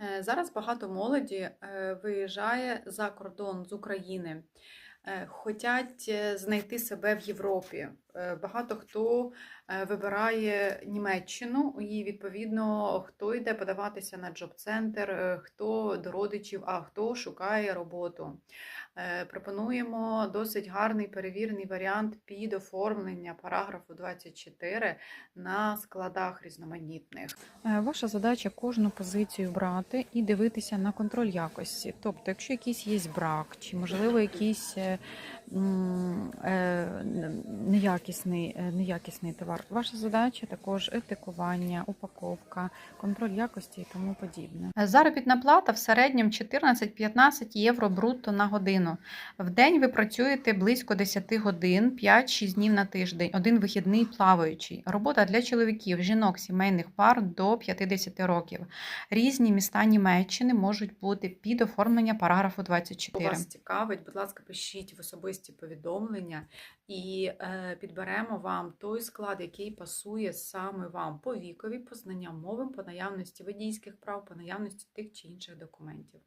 Е, Зараз багато молоді е, виїжджає за кордон з України, хочуть е, знайти себе в Європі. Е, Багато хто е, вибирає Німеччину, і відповідно хто йде подаватися на джоб-центр, е, хто до родичів, а хто шукає роботу. Пропонуємо досить гарний перевірений варіант під оформлення параграфу 24 на складах різноманітних. Ваша задача кожну позицію брати і дивитися на контроль якості. Тобто, якщо якийсь є брак, чи можливо якийсь е, м, е, неякісний, е, товар, ваша задача також етикування, упаковка, контроль якості і тому подібне. Заробітна плата в середньому 14-15 євро брутто на годину. В день ви працюєте близько 10 годин, 5-6 днів на тиждень, один вихідний плаваючий. Робота для чоловіків, жінок, сімейних пар до 50 років. Різні міста Німеччини можуть бути під оформлення параграфу 24. Вас цікавить, будь ласка, пишіть в особисті повідомлення і е, підберемо вам той склад, який пасує саме вам по вікові, по знанням мови, по наявності водійських прав, по наявності тих чи інших документів.